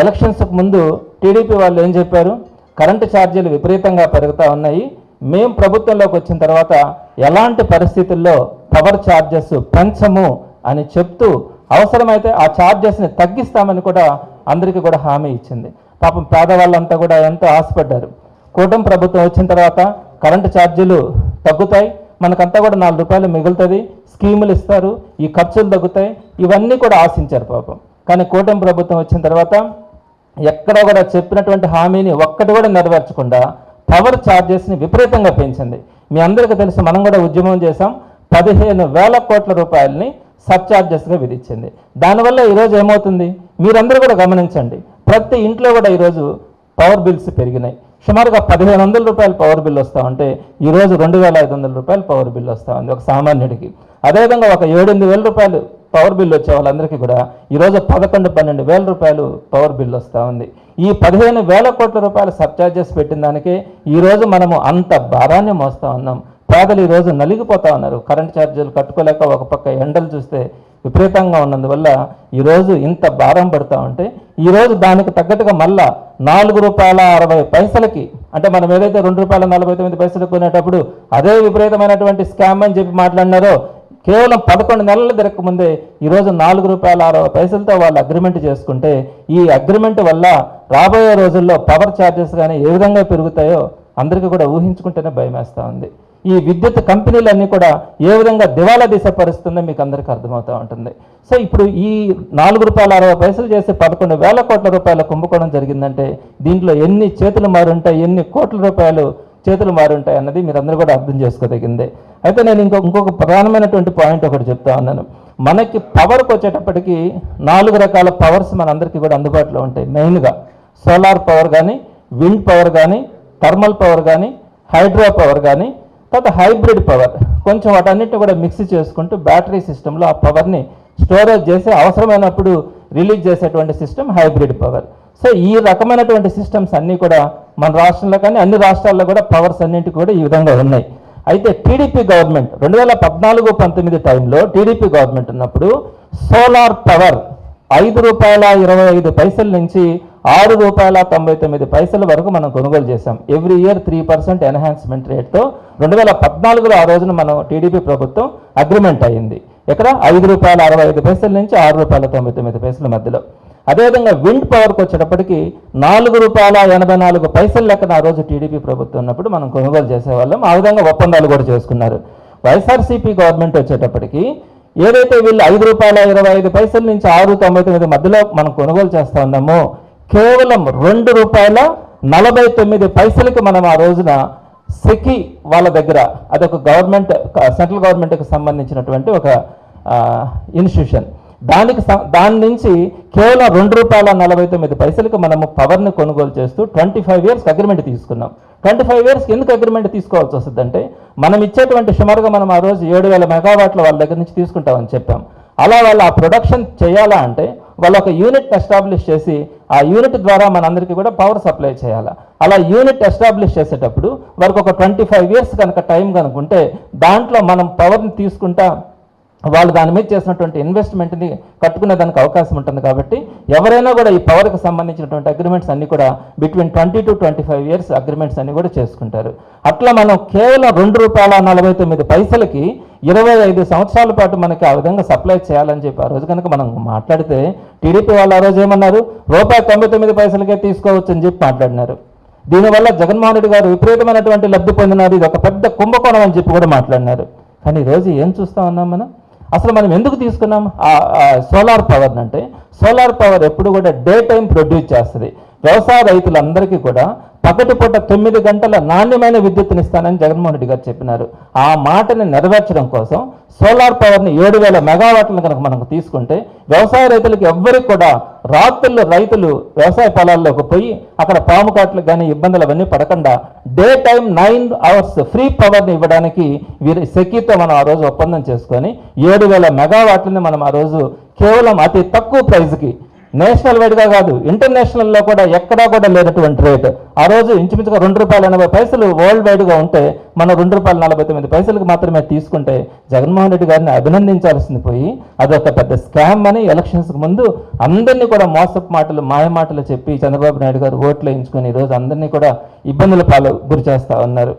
ఎలక్షన్స్కు ముందు టీడీపీ వాళ్ళు ఏం చెప్పారు? కరెంటు ఛార్జీలు విపరీతంగా పెరుగుతూ ఉన్నాయి. మేము ప్రభుత్వంలోకి వచ్చిన తర్వాత ఎలాంటి పరిస్థితుల్లో పవర్ ఛార్జెస్ పెంచము అని చెప్తూ అవసరమైతే ఆ ఛార్జెస్ని తగ్గిస్తామని కూడా అందరికీ కూడా హామీ ఇచ్చింది. పాపం పేదవాళ్ళంతా కూడా ఎంతో ఆశపడ్డారు. కూటమి ప్రభుత్వం వచ్చిన తర్వాత కరెంటు ఛార్జీలు తగ్గుతాయి. మనకంతా కూడా నాలుగు రూపాయలు మిగులుతుంది. స్కీములు ఇస్తారు. ఈ ఖర్చులు తగ్గుతాయి. ఇవన్నీ కూడా ఆశించారు పాపం. కానీ కూటమి ప్రభుత్వం వచ్చిన తర్వాత ఎక్కడ కూడా చెప్పినటువంటి హామీని ఒక్కటి కూడా నెరవేర్చకుండా పవర్ ఛార్జెస్ని విపరీతంగా పెంచింది. మీ అందరికీ తెలుసు మనం కూడా ఉద్యమం చేశాం. పదిహేను వేల కోట్ల రూపాయలని సబ్చార్జెస్గా విధించింది. దానివల్ల ఈరోజు ఏమవుతుంది? మీరందరూ కూడా గమనించండి. ప్రతి ఇంట్లో కూడా ఈరోజు పవర్ బిల్స్ పెరిగినాయి. సుమారుగా పదిహేను వందల రూపాయలు పవర్ బిల్ వస్తూ ఉంటే ఈరోజు రెండు వేల ఐదు వందల రూపాయలు పవర్ బిల్ వస్తూ ఉంది ఒక సామాన్యుడికి. అదేవిధంగా ఒక ఏడెనిమిది వేల రూపాయలు పవర్ బిల్ వచ్చే వాళ్ళందరికీ కూడా ఈరోజు పదకొండు పన్నెండు వేల రూపాయలు పవర్ బిల్ వస్తూ ఉంది. ఈ పదిహేను వేల కోట్ల రూపాయల సబ్చార్జెస్ పెట్టిన దానికి ఈరోజు మనము అంత భారాన్ని మోస్తూ ఉన్నాం. పేదలు ఈరోజు నలిగిపోతా ఉన్నారు. కరెంట్ ఛార్జీలు కట్టుకోలేక ఒక పక్క ఎండలు చూస్తే విపరీతంగా ఉన్నందువల్ల ఈరోజు ఇంత భారం పడుతూ ఉంటే ఈరోజు దానికి తగ్గట్టుగా మళ్ళా నాలుగు రూపాయల అరవై పైసలకి అంటే మనం ఏదైతే రెండు రూపాయల నలభై తొమ్మిది పైసలు కొనేటప్పుడు అదే విపరీతమైనటువంటి స్కామ్ అని చెప్పి మాట్లాడినారో కేవలం పదకొండు నెలల తిరగక ముందే ఈరోజు నాలుగు రూపాయల అరవై పైసలతో వాళ్ళు అగ్రిమెంట్ చేసుకుంటే ఈ అగ్రిమెంట్ వల్ల రాబోయే రోజుల్లో పవర్ ఛార్జెస్ కానీ ఏ విధంగా పెరుగుతాయో అందరికీ కూడా ఊహించుకుంటేనే భయమేస్తూ ఉంది. ఈ విద్యుత్ కంపెనీలన్నీ కూడా ఏ విధంగా దివాలా దిశ పరుస్తుందో మీకు అందరికీ అర్థమవుతూ ఉంటుంది. సో ఇప్పుడు ఈ నాలుగు రూపాయల అరవై పైసలు చేసి పదకొండు వేల కోట్ల రూపాయల కుంభకోణం జరిగిందంటే దీంట్లో ఎన్ని చేతులు మారుంటాయి ఎన్ని కోట్ల రూపాయలు చేతులు మారుంటాయి అన్నది మీరందరూ కూడా అర్థం చేసుకోదగిందే. అయితే నేను ఇంకొక ఇంకొక ప్రధానమైనటువంటి పాయింట్ ఒకటి చెప్తా ఉన్నాను. మనకి పవర్కి వచ్చేటప్పటికి నాలుగు రకాల పవర్స్ మనందరికీ కూడా అందుబాటులో ఉంటాయి. మెయిన్గా సోలార్ పవర్ కానీ విండ్ పవర్ కానీ థర్మల్ పవర్ కానీ హైడ్రో పవర్ కానీ తర్వాత హైబ్రిడ్ పవర్ కొంచెం వాటన్నిటిని కూడా మిక్స్ చేసుకుంటూ బ్యాటరీ సిస్టంలో ఆ పవర్ని స్టోరేజ్ చేసి అవసరమైనప్పుడు రిలీజ్ చేసేటువంటి సిస్టమ్ హైబ్రిడ్ పవర్ సో ఈ రకమైనటువంటి సిస్టమ్స్ అన్నీ కూడా మన రాష్ట్రంలో కానీ అన్ని రాష్ట్రాల్లో కూడా పవర్స్ అన్నింటి కూడా ఈ విధంగా ఉన్నాయి. అయితే టీడీపీ గవర్నమెంట్ రెండు వేల పద్నాలుగు పంతొమ్మిది టైంలో టీడీపీ గవర్నమెంట్ ఉన్నప్పుడు సోలార్ పవర్ ఐదు రూపాయల ఇరవై ఐదు పైసల నుంచి ఆరు రూపాయల తొంభై తొమ్మిది పైసల వరకు మనం కొనుగోలు చేశాం. Every year three percent enhancement రేట్తో రెండు వేల పద్నాలుగులో ఆ రోజున మనం టీడీపీ ప్రభుత్వం అగ్రిమెంట్ అయింది. ఇక్కడ ఐదు రూపాయల అరవై ఐదు పైసల నుంచి ఆరు రూపాయల తొంభై తొమ్మిది పైసల మధ్యలో. అదేవిధంగా విండ్ పవర్కి వచ్చేటప్పటికి నాలుగు రూపాయల ఎనభై నాలుగు పైసలు లెక్కన ఆ రోజు టీడీపీ ప్రభుత్వం ఉన్నప్పుడు మనం కొనుగోలు చేసేవాళ్ళం. ఆ విధంగా ఒప్పందాలు కూడా చేసుకున్నారు. వైఎస్ఆర్సీపీ గవర్నమెంట్ వచ్చేటప్పటికి ఏదైతే వీళ్ళు ఐదు రూపాయల ఇరవై ఐదు పైసల నుంచి ఆరు తొంభై తొమ్మిది మధ్యలో మనం కొనుగోలు చేస్తూ ఉన్నామో కేవలం రెండు రూపాయల నలభై తొమ్మిది పైసలకి మనం ఆ రోజున సెకి వాళ్ళ దగ్గర అదొక గవర్నమెంట్ సెంట్రల్ గవర్నమెంట్కి సంబంధించినటువంటి ఒక ఇన్స్టిట్యూషన్. దానికి దాని నుంచి కేవలం రెండు రూపాయల నలభై తొమ్మిది పైసలకు మనము పవర్ని కొనుగోలు చేస్తూ ట్వంటీ ఫైవ్ ఇయర్స్ అగ్రిమెంట్ తీసుకున్నాం. ట్వంటీ ఫైవ్ ఇయర్స్ ఎందుకు అగ్రిమెంట్ తీసుకోవాల్సి వస్తుందంటే మనం ఇచ్చేటువంటి సుమారుగా మనం ఆ రోజు ఏడు వేల మెగావాట్ల వాళ్ళ దగ్గర నుంచి తీసుకుంటామని చెప్పాం. అలా వాళ్ళు ఆ ప్రొడక్షన్ చేయాలా అంటే వాళ్ళు ఒక యూనిట్ ఎస్టాబ్లిష్ చేసి ఆ యూనిట్ ద్వారా మనందరికీ కూడా పవర్ సప్లై చేయాలి. అలా యూనిట్ ఎస్టాబ్లిష్ చేసేటప్పుడు వారికి ఒక ట్వంటీ ఫైవ్ ఇయర్స్ కనుక టైం కనుక ఉంటే దాంట్లో మనం పవర్ని తీసుకుంటా. వాళ్ళు దాని మీద చేసినటువంటి ఇన్వెస్ట్మెంట్ని కట్టుకునే దానికి అవకాశం ఉంటుంది కాబట్టి ఎవరైనా కూడా ఈ పవర్కి సంబంధించినటువంటి అగ్రిమెంట్స్ అన్ని కూడా between twenty to twenty five years agreements అన్ని కూడా చేసుకుంటారు. అట్లా మనం కేవలం రెండు రూపాయల నలభై తొమ్మిది పైసలకి ఇరవై ఐదు సంవత్సరాల పాటు మనకి ఆ విధంగా సప్లై చేయాలని చెప్పి ఆ రోజు కనుక మనం మాట్లాడితే టీడీపీ వాళ్ళు ఆ రోజు ఏమన్నారు? రూపాయి తొంభై తొమ్మిది పైసలకే తీసుకోవచ్చు అని చెప్పి మాట్లాడినారు. దీనివల్ల జగన్మోహన్ రెడ్డి గారు విపరీతమైనటువంటి లబ్ధి పొందినారు. ఇది ఒక పెద్ద కుంభకోణం అని చెప్పి కూడా మాట్లాడినారు. కానీ ఈరోజు ఏం చూస్తా ఉన్నాం మనం? అసలు మనం ఎందుకు తీసుకున్నాం? సోలార్ పవర్ అంటే సోలార్ పవర్ ఎప్పుడు కూడా డే టైం ప్రొడ్యూస్ చేస్తుంది. వ్యవసాయ రైతులందరికీ కూడా పగటిపూట తొమ్మిది గంటల నాణ్యమైన విద్యుత్తుని ఇస్తానని జగన్మోహన్ రెడ్డి గారు చెప్పినారు. ఆ మాటని నెరవేర్చడం కోసం సోలార్ పవర్ని ఏడు వేల మెగావాట్లను కనుక మనకు తీసుకుంటే వ్యవసాయ రైతులకు ఎవ్వరికి కూడా రాత్రుల్లో రైతులు వ్యవసాయ పొలాల్లోకి పోయి అక్కడ పాము కాట్లకు కానీ ఇబ్బందులు అవన్నీ పడకుండా day time nine hours free పవర్ని ఇవ్వడానికి వీరి సెకీతో మనం ఆ రోజు ఒప్పందం చేసుకొని ఏడు వేల మెగావాట్లని మనం ఆ రోజు కేవలం అతి తక్కువ ప్రైజ్కి నేషనల్ వైడ్గా కాదు ఇంటర్నేషనల్లో కూడా ఎక్కడా కూడా లేనటువంటి రేట్. ఆ రోజు ఇంచుమించుగా రెండు రూపాయల ఎనభై పైసలు వరల్డ్ వైడ్గా ఉంటే మనం రెండు రూపాయల నలభై తొమ్మిది పైసలకు మాత్రమే తీసుకుంటే జగన్మోహన్ రెడ్డి గారిని అభినందించాల్సింది పోయి అదొక పెద్ద స్కామ్ అని ఎలక్షన్స్కి ముందు అందరినీ కూడా మోసపు మాటలు మాయ మాటలు చెప్పి చంద్రబాబు నాయుడు గారు ఓట్లు వేయించుకొని ఈరోజు అందరినీ కూడా ఇబ్బందుల పాలు గురి చేస్తా ఉన్నారు.